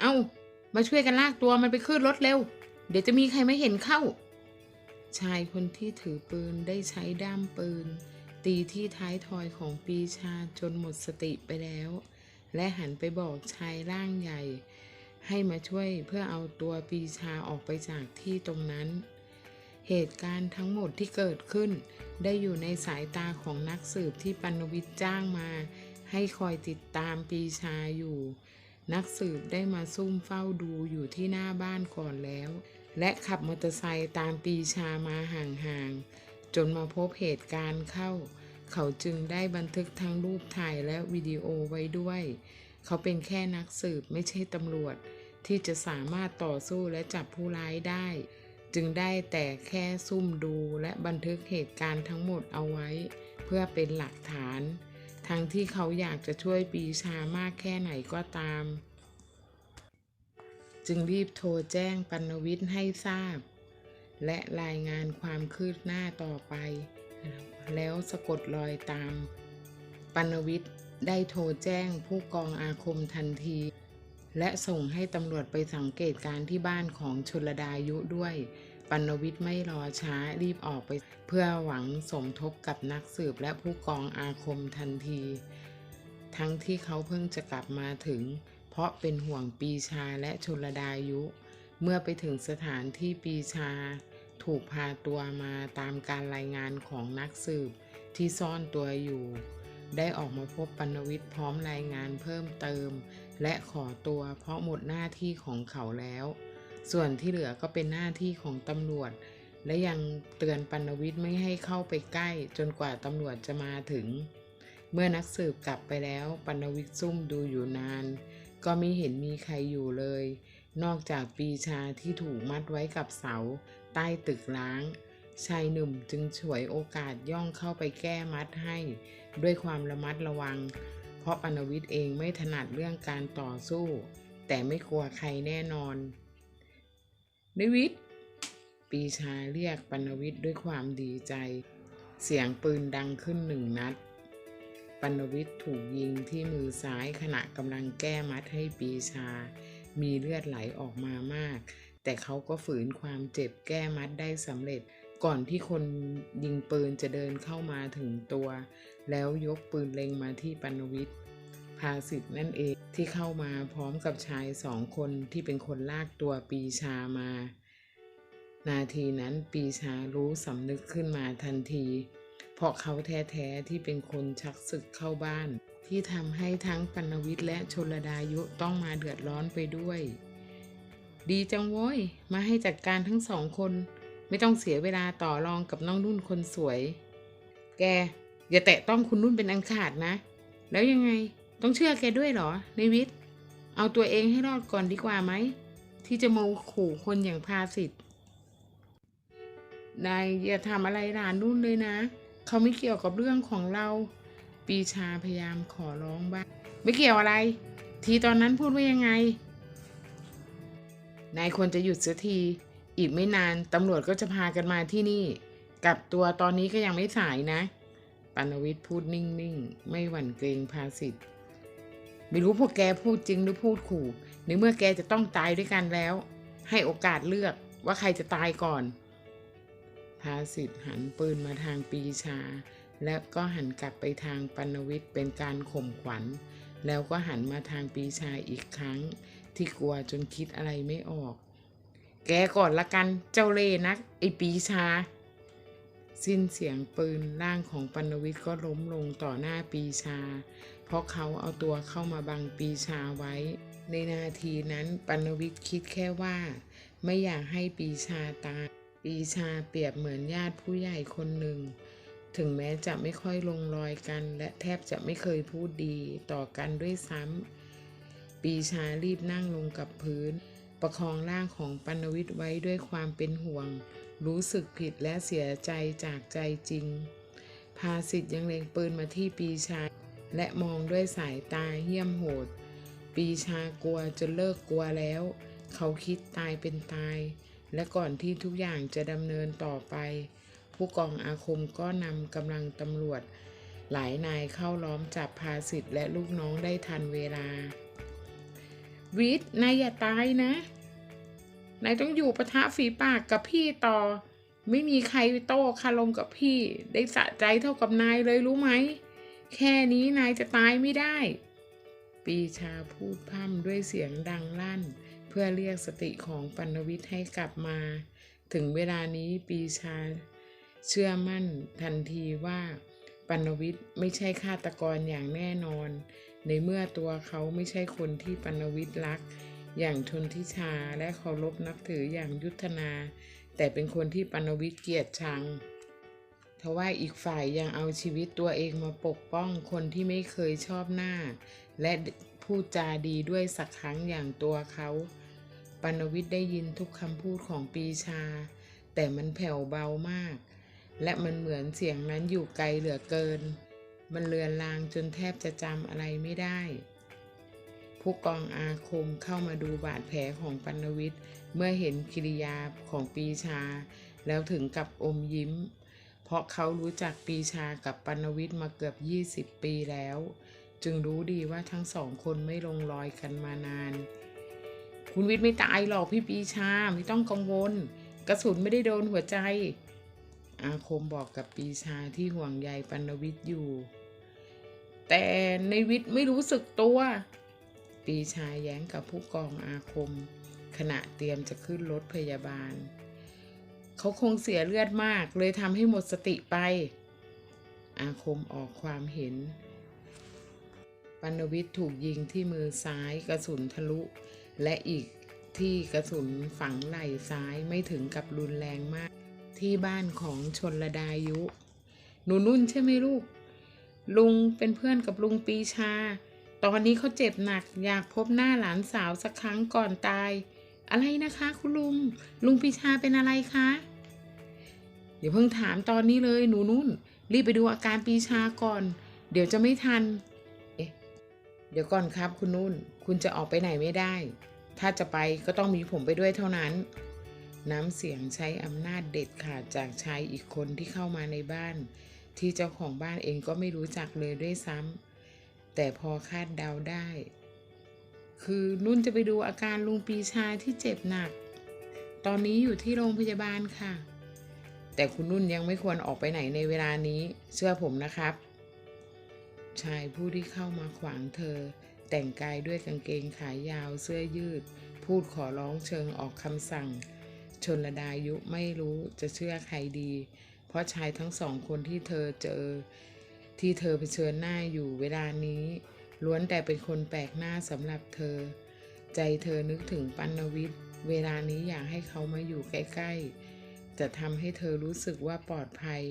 เอา้ามาช่วยกันลากตัวมันไปขึ้นรถเร็ว เดี๋ยวจะมีใครไม่เห็นเข้า ชายคนที่ถือปืนได้ใช้ด้ามปืน ตีที่ท้ายทอยของปีชาจนหมดสติไปแล้ว และหันไปบอกชายร่างใหญ่ ให้มาช่วยเพื่อเอาตัวปีชาออกไปจากที่ตรงนั้น เหตุการณ์ทั้งหมดที่เกิดขึ้น ได้อยู่ในสายตาของนักสืบที่ปันวิทย์จ้างมา ให้คอยติดตามปีชาอยู่ นักสืบได้มาซุ่มเฝ้าดูอยู่ที่หน้าบ้านก่อนแล้ว และขับมอเตอร์ไซค์ตามปีชามาห่างๆ จนมาพบเหตุการณ์เข้า เขาจึงได้บันทึกทั้งรูปถ่ายและวิดีโอไว้ด้วย เขาเป็นแค่นักสืบไม่ใช่ตำรวจ ที่จะสามารถต่อสู้และจับผู้ร้ายได้ จึงได้แต่แค่ซุ่มดูและบันทึกเหตุการณ์ทั้งหมดเอาไว้ เพื่อเป็นหลักฐาน ทั้งที่เขาอยากจะช่วยปีชามากแค่ไหนก็ตาม จึงรีบโทรแจ้งปัณวิทย์ให้ทราบ และรายงานความคืบหน้าต่อไป แล้วสะกดรอยตาม ปัณวิทย์ได้โทรแจ้งผู้กองอาคมทันที และส่งให้ตำรวจไปสังเกตการณ์ที่บ้านของชลดายุด้วย ปัณวิทย์ไม่รอช้ารีบออกไป เพื่อหวังสมทบกับนักสืบและผู้กองอาคมทันที ทั้งที่เขาเพิ่งจะกลับมาถึง เพราะเป็นห่วงปีชาและชลดายุ เมื่อไปถึงสถานที่ปีชา ถูกพาตัวมาตามการรายงานของนักสืบที่ซ่อนตัวอยู่ ได้ออกมาพบปัณวิทย์พร้อมรายงานเพิ่มเติม และขอตัวเพราะหมดหน้าที่ของเขาแล้ว ส่วนที่เหลือก็เป็นหน้าที่ของตำรวจ และยังเตือนปัณวิทย์ไม่ให้เข้าไปใกล้ จนกว่าตำรวจจะมาถึง เมื่อนักสืบกลับไปแล้วปัณวิทย์ซุ่มดูอยู่นาน ก็ไม่เห็นมีใครอยู่เลย นอกจากปีชาที่ถูกมัดไว้กับเสา ใต้ตึกล้าง ชายหนุ่มจึงฉวยโอกาสย่องเข้าไปแก้มัดให้ ด้วยความระมัดระวัง เพราะปนวิทย์เองไม่ถนัดเรื่องการต่อสู้ แต่ไม่กลัวใครแน่นอน นิวิทย์ปีชาเรียกปนวิทย์ด้วยความดีใจ เสียงปืนดังขึ้นหนึ่งนัดปนวิทย์ถูกยิงที่มือซ้ายขณะกำลังแก้มัดให้ปีชา มีเลือดไหลออกมามาก แต่เขาก็ฝืนความเจ็บแก้มัดได้สำเร็จ ก่อนที่คนยิงปืนจะเดินเข้ามาถึงตัว แล้วยกปืนเล็งมาที่ปนวิทย์ ภาสิทธ์นั่นเองที่เข้ามาพร้อมกับชายสองคนที่เป็นคนลากตัวปีชามา นาทีนั้นปีชารู้สำนึกขึ้นมาทันที เพราะเขาแท้ๆที่เป็นคนชักศึกเข้าบ้าน ที่ทำให้ทั้งปัณวิทย์และชลดายุต้องมาเดือดร้อนไปด้วย ดีจังโว้ย มาให้จัดการทั้งสองคน ไม่ต้องเสียเวลาต่อรองกับน้องนุ่นคนสวย แกอย่าแตะต้องคุณนุ่นเป็นอันขาดนะ แล้วยังไง ต้องเชื่อแกด้วยเหรอในวิทย์ เอาตัวเองให้รอดก่อนดีกว่าไหม ที่จะมาขู่คนอย่างพาสิทธิ์นายอย่าทำอะไรหลานนุ่นเลยนะ เขาไม่เกี่ยวกับเรื่องของเรา ปีชาพยายามขอร้องบ้าง ไม่เกี่ยวอะไร ทีตอนนั้นพูดว่ายังไง นายควรจะหยุดเสียที อีกไม่นานตำรวจก็จะพากันมาที่นี่ กลับตัวตอนนี้ก็ยังไม่สายนะปัณวิทย์พูดนิ่ง ๆ ไม่หวั่นเกรงภาสิทธิ์ ไม่รู้พวกแกพูดจริงหรือพูดขู่ในเมื่อแกจะต้องตายด้วยกันแล้ว ให้โอกาสเลือกว่าใครจะตายก่อนภาสิทธิ์หันปืนมาทางปีชา และก็หันกลับไปทางปัณวิทย์เป็นการข่มขวัญ แล้วก็หันมาทางปีชาอีกครั้ง ที่กลัวจนคิดอะไรไม่ออก แกก่อนละกันเจ้าเล่นักไอปีชา สิ้นเสียงปืนร่างของปัณวิทย์ก็ล้มลงต่อหน้าปีชา เพราะเขาเอาตัวเข้ามาบังปีชาไว้ ในนาทีนั้นปัณวิทย์คิดแค่ว่า ไม่อยากให้ปีชาตายปีชาเปรียบเหมือนญาติผู้ใหญ่คนหนึ่ง ถึงแม้จะไม่ค่อยลงรอยกัน และแทบจะไม่เคยพูดดีต่อกันด้วยซ้ำปีชารีบนั่งลงกับพื้น ประคองร่างของปัณวิทย์ไว้ด้วยความเป็นห่วง รู้สึกผิดและเสียใจจากใจจริง ภาสิทธ์ยังเล็งปืนมาที่ปีชา และมองด้วยสายตาเหี้ยมโหด ปีชากลัวจนเลิกกลัวแล้ว เขาคิดตายเป็นตาย และก่อนที่ทุกอย่างจะดำเนินต่อไป ผู้กองอาคมก็นำกำลังตำรวจ หลายนายเข้าล้อมจับภาสิทธิ์และลูกน้องได้ทันเวลา วิทย์นายอย่าตายนะ นายต้องอยู่ปะทะฝีปากกับพี่ต่อ ไม่มีใครโต้คารมกับพี่ ได้สะใจเท่ากับนายเลยรู้ไหม แค่นี้นายจะตายไม่ได้ ปีชาพูดพร่ำด้วยเสียงดังลั่น เพื่อเรียกสติของปัณวิทย์ให้กลับมา ถึงเวลานี้ปีชาเชื่อมั่นทันทีว่าปัณวิทย์ไม่ใช่ฆาตกรอย่างแน่นอน ในเมื่อตัวเขาไม่ใช่คนที่ปัณวิทย์รัก อย่างชนทิชาและเคารพนับถืออย่างยุทธนา แต่เป็นคนที่ปัณวิทย์เกลียดชัง ทว่าอีกฝ่ายยังเอาชีวิตตัวเองมาปกป้องคนที่ไม่เคยชอบหน้า และพูดจาดีด้วยสักครั้งอย่างตัวเขาปัณวิทย์ได้ยินทุกคำพูดของปีชา แต่มันแผ่วเบามาก และมันเหมือนเสียงนั้นอยู่ไกลเหลือเกิน มันเลือนลางจนแทบจะจำอะไรไม่ได้ ผู้กองอาคมเข้ามาดูบาดแผลของปัณวิทย์เมื่อเห็นกิริยาของปีชา แล้วถึงกับอมยิ้ม เพราะเขารู้จักปีชากับปัณวิทย์มาเกือบ 20 ปีแล้ว จึงรู้ดีว่าทั้งสองคนไม่ลงรอยกันมานาน คุณวิทย์ไม่ตายหรอกพี่ปีชาไม่ต้องกังวล กระสุนไม่ได้โดนหัวใจ อาคมบอกกับปีชาที่ห่วงใยปัณวิทย์อยู่ แต่ในวิทย์ไม่รู้สึกตัว ปีชาแย้งกับผู้กองอาคม ขณะเตรียมจะขึ้นรถพยาบาล เขาคงเสียเลือดมาก เลยทำให้หมดสติไป อาคมออกความเห็นปัณวิทย์ถูกยิงที่มือซ้ายกระสุนทะลุ และอีกที่กระสุนฝังไหล่ซ้ายไม่ถึงกับรุนแรงมาก ที่บ้านของชนระดายุ หนูนุ่นใช่ไหมลูก ลุงเป็นเพื่อนกับลุงปีชา ตอนนี้เขาเจ็บหนักอยากพบหน้าหลานสาวสักครั้งก่อนตาย อะไรนะคะ คุณลุง ลุงปีชาเป็นอะไรคะอย่าเพิ่งถามตอนนี้เลยหนูนุ่น รีบไปดูอาการปีชาก่อน เดี๋ยวจะไม่ทัน เอ๊ะ เดี๋ยวก่อนครับ คุณนุ่น คุณจะออกไปไหนไม่ได้ ถ้าจะไปก็ต้องมีผมไปด้วยเท่านั้น น้ำเสียงใช้อำนาจเด็ดขาดจากชายอีกคนที่เข้ามาในบ้าน ที่เจ้าของบ้านเองก็ไม่รู้จักเลยด้วยซ้ำแต่พอคาดเดาได้ คือนุ่นจะไปดูอาการลุงปีชาที่เจ็บหนัก ตอนนี้อยู่ที่โรงพยาบาลค่ะ แต่คุณนุ่นยังไม่ควรออกไปไหนในเวลานี้ เชื่อผมนะครับ ชายผู้ที่เข้ามาขวางเธอ แต่งกายด้วยกางเกงขายาวเสื้อยืด พูดขอร้องเชิงออกคำสั่ง ชนระดายุไม่รู้จะเชื่อใครดี เพราะชายทั้งสองคนที่เธอเจอ ที่เธอเผชิญหน้าอยู่เวลานี้ ล้วนแต่เป็นคนแปลกหน้าสำหรับเธอ ใจเธอนึกถึงปัณวิทย์ เวลานี้อยากให้เขามาอยู่ใกล้ๆ จะทำให้เธอรู้สึกว่าปลอดภัย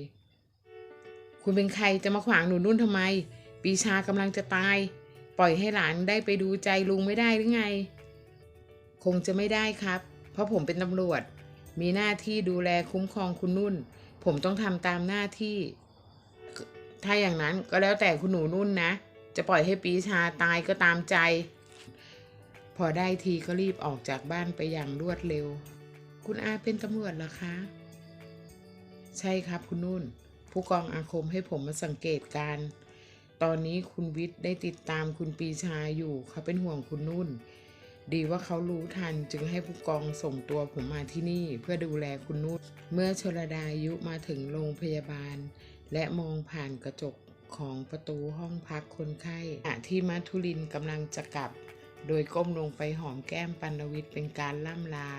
คุณเป็นใครจะมาขวางหนูนุ่นทำไม ปีชากำลังจะตาย ปล่อยให้หลานได้ไปดูใจลุงไม่ได้หรือไง คงจะไม่ได้ครับ เพราะผมเป็นตำรวจ มีหน้าที่ดูแลคุ้มครองคุณนุ่น ผมต้องทำตามหน้าที่ ถ้าอย่างนั้นก็แล้วแต่คุณหนูนุ่นนะ จะปล่อยให้ปีชาตายก็ตามใจ พอได้ทีก็รีบออกจากบ้านไปอย่างรวดเร็ว คุณอาเป็นตำรวจเหรอคะ ใช่ครับคุณนุ่น ผู้กองอาคมให้ผมมาสังเกตการ ตอนนี้คุณวิทย์ได้ติดตามคุณปีชาอยู่ เขาเป็นห่วงคุณนุ่น ดีว่าเขารู้ทันจึงให้ผู้กองส่งตัวผมมาที่นี่เพื่อดูแลคุณนุ่น เมื่อชลดายุมาถึงโรงพยาบาล และมองผ่านกระจก ของประตูห้องพักคนไข้ขณะที่มัทุลินกำลังจะกลับ โดยก้มลงไปหอมแก้มปันวิทย์เป็นการล่ำลา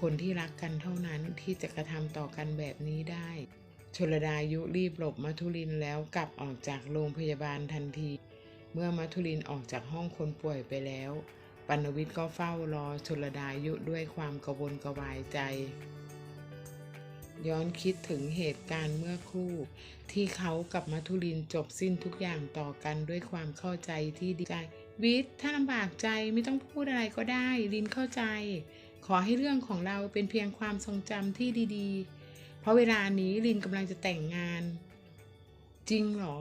คนที่รักกันเท่านั้นที่จะกระทำต่อกันแบบนี้ได้ ชลดายุรีบหลบมัทุลินแล้วกลับออกจากโรงพยาบาลทันที เมื่อมัทุลินออกจากห้องคนป่วยไปแล้วปัณวิทย์ก็เฝ้ารอชลดายุด้วยความกระวนกระวายใจ ย้อนคิดถึงเหตุการณ์เมื่อครู่ ที่เขากับมัทุลินจบสิ้นทุกอย่างต่อกันด้วยความเข้าใจที่ดีใจ วิทย์ถ้าลำบากใจไม่ต้องพูดอะไรก็ได้ ลินเข้าใจ ขอให้เรื่องของเราเป็นเพียงความทรงจำที่ดีๆ เพราะเวลานี้ลินกำลังจะแต่งงาน จริงเหรอ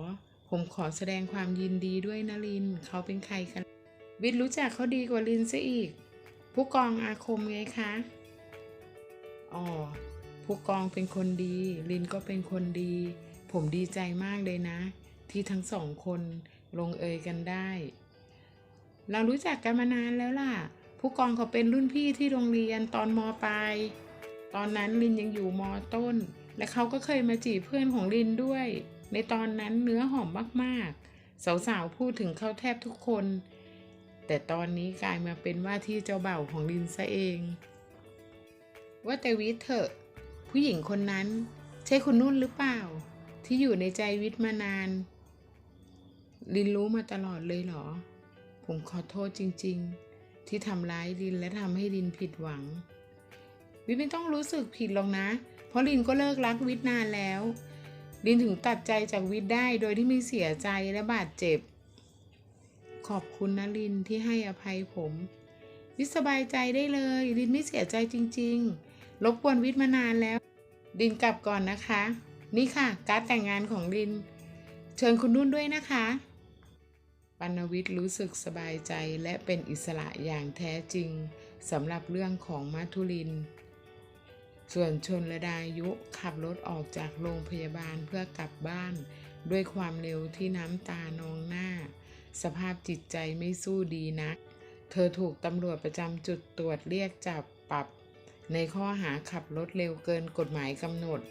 ผมขอแสดงความยินดีด้วยนะลินเขาเป็นใครกัน วิทย์รู้จักเขาดีกว่าลินซะอีก ผู้กองอาคมไงคะอ๋อ ผู้กองเป็นคนดี ลินก็เป็นคนดี ผมดีใจมากเลยนะ ที่ทั้งสองคนลงเอยกันได้ เรารู้จักกันมานานแล้วล่ะ ผู้กองเขาเป็นรุ่นพี่ที่โรงเรียนตอนมปลาย ตอนนั้นลินยังอยู่มต้น และเขาก็เคยมาจีบเพื่อนของลินด้วย ในตอนนั้นเนื้อหอมมากๆ สาวๆพูดถึงเขาแทบทุกคน แต่ตอนนี้กลายมาเป็นว่าที่เจ้าเบ่าวของลินซะเอง ว่าแต่วิทย์เถอะ ผู้หญิงคนนั้น ใช่คุณนุ่นหรือเปล่า ที่อยู่ในใจวิทย์มานาน ลินรู้มาตลอดเลยเหรอ ผมขอโทษจริง ๆ ที่ทำร้ายลินและทำให้ลินผิดหวัง วิทย์ไม่ต้องรู้สึกผิดหรอกนะ เพราะลินก็เลิกรักวิทย์นานแล้วลินถึงตัดใจจากวิทย์ได้โดยที่ไม่เสียใจและบาดเจ็บ ขอบคุณนะลินที่ให้อภัยผมวิทย์สบายใจได้เลย ลินไม่เสียใจจริง ๆ รบกวนวิทย์มานานแล้วลินกลับก่อนนะคะ นี่ค่ะ การดแต่งงานของลิน เชิญคุณนุ่นด้วยนะคะปานวิทย์รู้สึกสบายใจและเป็นอิสระอย่างแท้จริงสำหรับเรื่องของมัทุลิน ส่วนชนระดายุขับรถออกจากโรงพยาบาลเพื่อกลับบ้าน ด้วยความเร็วที่น้ำตานองหน้า สภาพจิตใจไม่สู้ดีนัก เธอถูกตำรวจประจำจุดตรวจเรียกจับปรับ ในข้อหาขับรถเร็วเกินกฎหมายกำหนด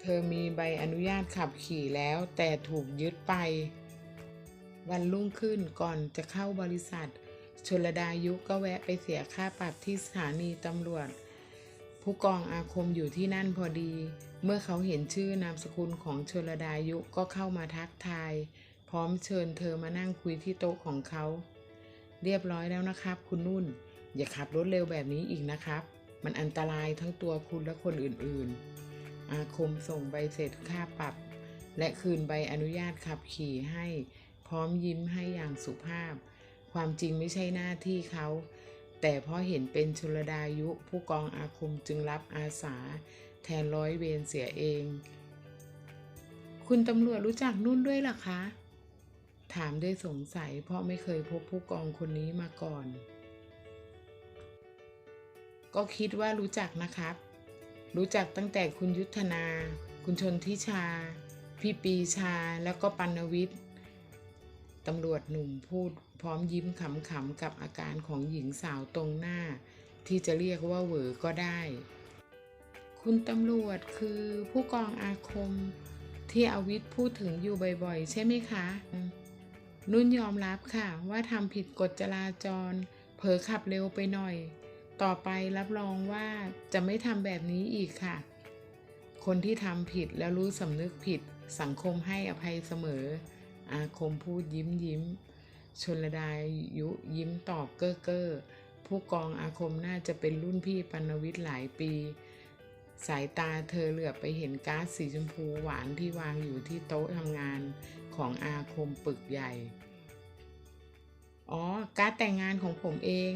เธอมีใบอนุญาตขับขี่แล้วแต่ถูกยึดไป วันรุ่งขึ้นก่อนจะเข้าบริษัท ชลดายุก็แวะไปเสียค่าปรับที่สถานีตำรวจ ผู้กองอาคมอยู่ที่นั่นพอดี เมื่อเขาเห็นชื่อนามสกุลของชลดายุก็เข้ามาทักทาย พร้อมเชิญเธอมานั่งคุยที่โต๊ะของเขา เรียบร้อยแล้วนะครับ คุณนุ่น อย่าขับรถเร็วแบบนี้อีกนะครับ มันอันตรายทั้งตัวคุณและคนอื่นๆ อาคมส่งใบเสร็จค่าปรับ และคืนใบอนุญาตขับขี่ให้ พร้อมยิ้มให้อย่างสุภาพ ความจริงไม่ใช่หน้าที่เขา แต่เพราะเห็นเป็นชลดายุ ผู้กองอาคมจึงรับอาสา แทนร้อยเวรเสียเอง คุณตำรวจรู้จักนุ่นด้วยหรอคะ ถามด้วยสงสัยเพราะไม่เคยพบผู้กองคนนี้มาก่อน ก็คิดว่ารู้จักนะครับ รู้จักตั้งแต่คุณยุทธนา คุณชนทิชา พี่ปีชาแล้วก็ปัณวิทย์ตำรวจหนุ่มพูดพร้อมยิ้มขำๆกับอาการของหญิงสาวตรงหน้า ที่จะเรียกว่าเหวอก็ได้ คุณตำรวจคือผู้กองอาคมที่อวิทย์พูดถึงอยู่บ่อยๆ ใช่ไหมคะ นุ่นยอมรับค่ะว่าทำผิดกฎจราจร เผลอขับเร็วไปหน่อย ต่อไปรับรองว่าจะไม่ทำแบบนี้อีกค่ะ คนที่ทำผิดแล้วรู้สำนึกผิด สังคมให้อภัยเสมอ อาคมพูดยิ้มยิ้ม ชนระดายุยิ้มตอบเก้อเก้อผู้กองอาคมน่าจะเป็นรุ่นพี่ปัณวิทย์หลายปี สายตาเธอเหลือบไปเห็นก๊าซสีชมพูหวานที่วางอยู่ที่โต๊ะทำงานของอาคมปึกใหญ่ อ๋อ การดแต่งงานของผมเอง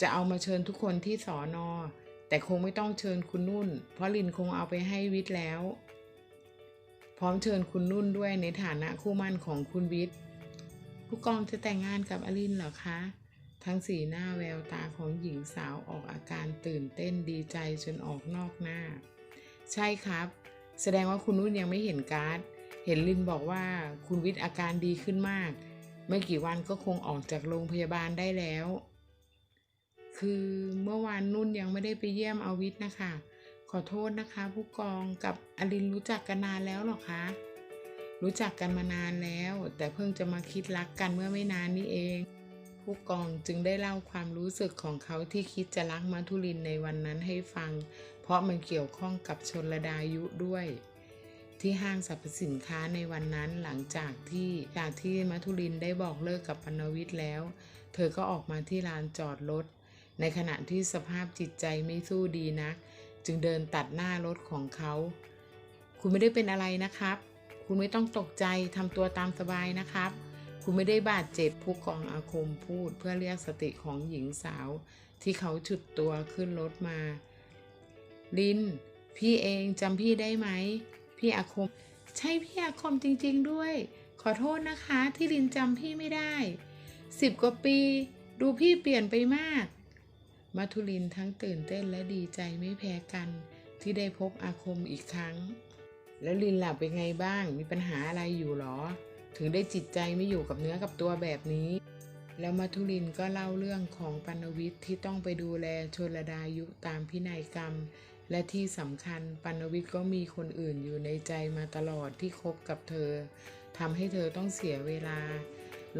จะเอามาเชิญทุกคนที่สอนอ แต่คงไม่ต้องเชิญคุณนุ่น เพราะลินคงเอาไปให้วิทย์แล้ว พร้อมเชิญคุณนุ่นด้วยในฐานะคู่มั่นของคุณวิทย์ผู้กองจะแต่งงานกับอลินเหรอคะ ทั้งสีหน้าแววตาของหญิงสาวออกอาการตื่นเต้นดีใจจนออกนอกหน้า ใช่ครับ แสดงว่าคุณนุ่นยังไม่เห็นการ์ด เห็นลินบอกว่าคุณวิทย์อาการดีขึ้นมาก ไม่กี่วันก็คงออกจากโรงพยาบาลได้แล้ว คือเมื่อวานนุ่นยังไม่ได้ไปเยี่ยมอาวิทย์นะคะ ขอโทษนะคะ ผู้กองกับอลินรู้จักกันนานแล้วหรอคะ รู้จักกันมานานแล้ว แต่เพิ่งจะมาคิดรักกันเมื่อไม่นานนี้เอง ผู้กองจึงได้เล่าความรู้สึกของเขาที่คิดจะรักมัทุลินในวันนั้นให้ฟัง เพราะมันเกี่ยวข้องกับชนระดายุด้วย ที่ห้างสรรพสินค้าในวันนั้นหลังจากที่จากที่มัทุลินได้บอกเลิกกับปนวิทย์แล้ว เธอก็ออกมาที่ลานจอดรถ ในขณะที่สภาพจิตใจไม่สู้ดีนัก จึงเดินตัดหน้ารถของเขา คุณไม่ได้เป็นอะไรนะครับ คุณไม่ต้องตกใจทำตัวตามสบายนะครับ คุณไม่ได้บาดเจ็บผู้กองอาคมพูดเพื่อเรียกสติของหญิงสาว ที่เขาฉุดตัวขึ้นรถมา ลิน พี่เองจำพี่ได้ไหม พี่อาคม ใช่พี่อาคมจริง ๆ ด้วย ขอโทษนะคะ ที่ลินจำพี่ไม่ได้สิบกว่าปี ดูพี่เปลี่ยนไปมาก มัทุลินทั้งตื่นเต้นและดีใจไม่แพ้กัน ที่ได้พบอาคมอีกครั้ง แล้วลินหลับเป็นไงบ้าง มีปัญหาอะไรอยู่หรอ ถึงได้จิตใจไม่อยู่กับเนื้อกับตัวแบบนี้ แล้วมัทุรินก็เล่าเรื่องของปัณวิทย์ที่ต้องไปดูแลชนลดายุตามพินัยกรรม และที่สำคัญปัณวิทย์ก็มีคนอื่นอยู่ในใจมาตลอดที่คบกับเธอทำให้เธอต้องเสียเวลา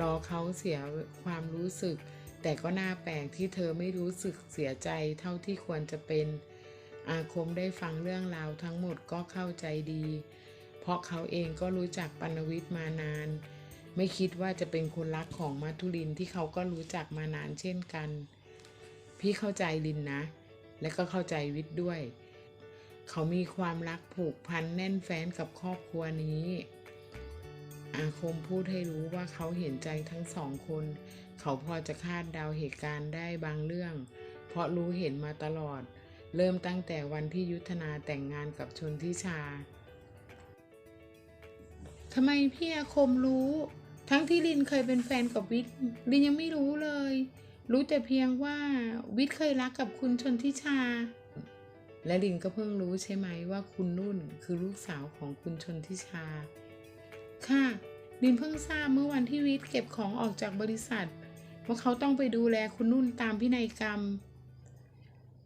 รอเขาเสียความรู้สึก แต่ก็น่าแปลกที่เธอไม่รู้สึกเสียใจเท่าที่ควรจะเป็น อาคมได้ฟังเรื่องราวทั้งหมดก็เข้าใจดี เพราะเขาเองก็รู้จักปัณวิทย์มานาน ไม่คิดว่าจะเป็นคนรักของมัทุรินที่เขาก็รู้จักมานานเช่นกัน พี่เข้าใจลินนะ และก็เข้าใจวิทย์ด้วย เขามีความรักผูกพันแน่นแฟ้นกับครอบครัวนี้ อาคมพูดให้รู้ว่าเขาเห็นใจทั้งสองคน เขาพอจะคาดเดาเหตุการณ์ได้บางเรื่อง เพราะรู้เห็นมาตลอด เริ่มตั้งแต่วันที่ยุทธนาแต่งงานกับชนทิชาทำไมพี่อาคมรู้ ทั้งที่ลินเคยเป็นแฟนกับวิทย์ลินยังไม่รู้เลย รู้แต่เพียงว่าวิทย์เคยรักกับคุณชนทิชา และลินก็เพิ่งรู้ใช่ไหมว่าคุณนุ่นคือลูกสาวของคุณชนทิชา ค่ะลินเพิ่งทราบเมื่อวันที่วิทย์เก็บของออกจากบริษัท ว่าเขาต้องไปดูแลคุณนุ่นตามพินัยกรรม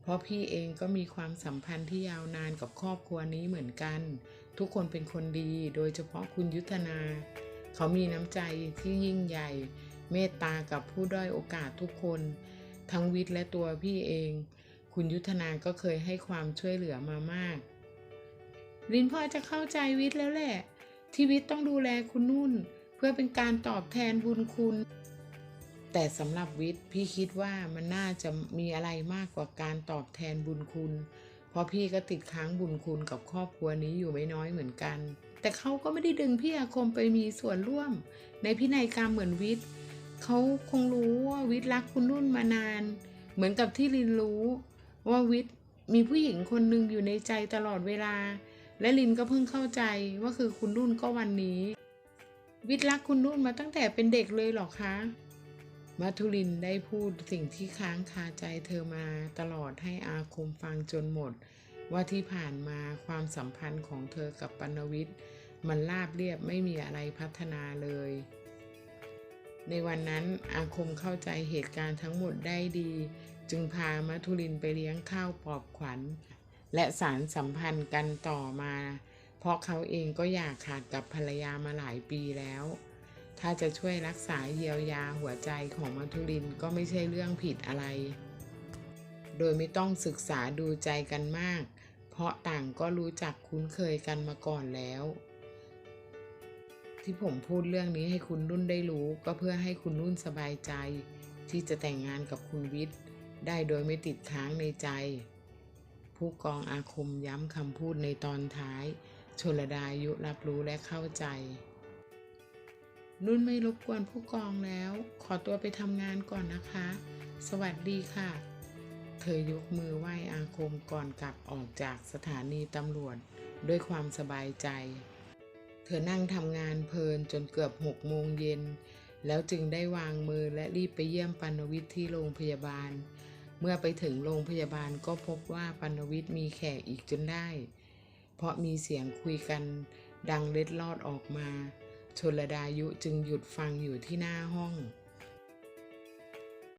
เพราะพี่เองก็มีความสัมพันธ์ที่ยาวนานกับครอบครัวนี้เหมือนกัน ทุกคนเป็นคนดี โดยเฉพาะคุณยุทธนา เขามีน้ำใจที่ยิ่งใหญ่ เมตตากับผู้ด้อยโอกาสทุกคน ทั้งวิทย์และตัวพี่เอง คุณยุทธนาก็เคยให้ความช่วยเหลือมามากลินพอจะเข้าใจวิทย์แล้วแหละ ที่วิทย์ต้องดูแลคุณนุ่น เพื่อเป็นการตอบแทนบุญคุณ แต่สำหรับวิทย์พี่คิดว่ามันน่าจะมีอะไรมากกว่าการตอบแทนบุญคุณ เพราะพี่ก็ติดค้างบุญคุณกับครอบครัวนี้อยู่ไม่น้อยเหมือนกัน แต่เขาก็ไม่ได้ดึงพี่อาคมไปมีส่วนร่วม ในพินัยกรรมเหมือนวิทย์เขาคงรู้ว่าวิทย์รักคุณนุ่นมานาน เหมือนกับที่ลินรู้ ว่าวิทย์มีผู้หญิงคนหนึ่งอยู่ในใจตลอดเวลา และลินก็เพิ่งเข้าใจว่าคือคุณนุ่นก็วันนี้ วิทย์รักคุณนุ่นมาตั้งแต่เป็นเด็กเลยเหรอคะ มัทุรินได้พูดสิ่งที่ค้างคาใจเธอมาตลอดให้อาคมฟังจนหมด ว่าที่ผ่านมาความสัมพันธ์ของเธอกับปนวิทย์มันราบเรียบไม่มีอะไรพัฒนาเลย ในวันนั้นอาคมเข้าใจเหตุการณ์ทั้งหมดได้ดี จึงพามัทุรินไปเลี้ยงข้าวปอบขวัญ และสารสัมพันธ์กันต่อมา เพราะเขาเองก็อยากขาดกับภรรยามาหลายปีแล้ว ถ้าจะช่วยรักษาเยียวยาหัวใจของมัทุรินก็ไม่ใช่เรื่องผิดอะไร โดยไม่ต้องศึกษาดูใจกันมาก เพราะต่างก็รู้จักคุ้นเคยกันมาก่อนแล้ว ที่ผมพูดเรื่องนี้ให้คุณนุ่นได้รู้ ก็เพื่อให้คุณนุ่นสบายใจ ที่จะแต่งงานกับคุณวิทย์ได้โดยไม่ติดค้างในใจ ผู้กองอาคมย้ำคำพูดในตอนท้าย ชลดายุรับรู้และเข้าใจ นุ่นไม่รบกวนผู้กองแล้ว ขอตัวไปทำงานก่อนนะคะ สวัสดีค่ะ เธอยกมือไหว้อาคมก่อนกลับออกจากสถานีตำรวจด้วยความสบายใจ เธอนั่งทำงานเพลินจนเกือบหกโมงเย็น แล้วจึงได้วางมือและรีบไปเยี่ยมปันวิทย์ที่โรงพยาบาล เมื่อไปถึงโรงพยาบาลก็พบว่าปันวิทย์มีแขกอีกจนได้ เพราะมีเสียงคุยกันดังเล็ดลอดออกมา ชนลดายุจึงหยุดฟังอยู่ที่หน้าห้อง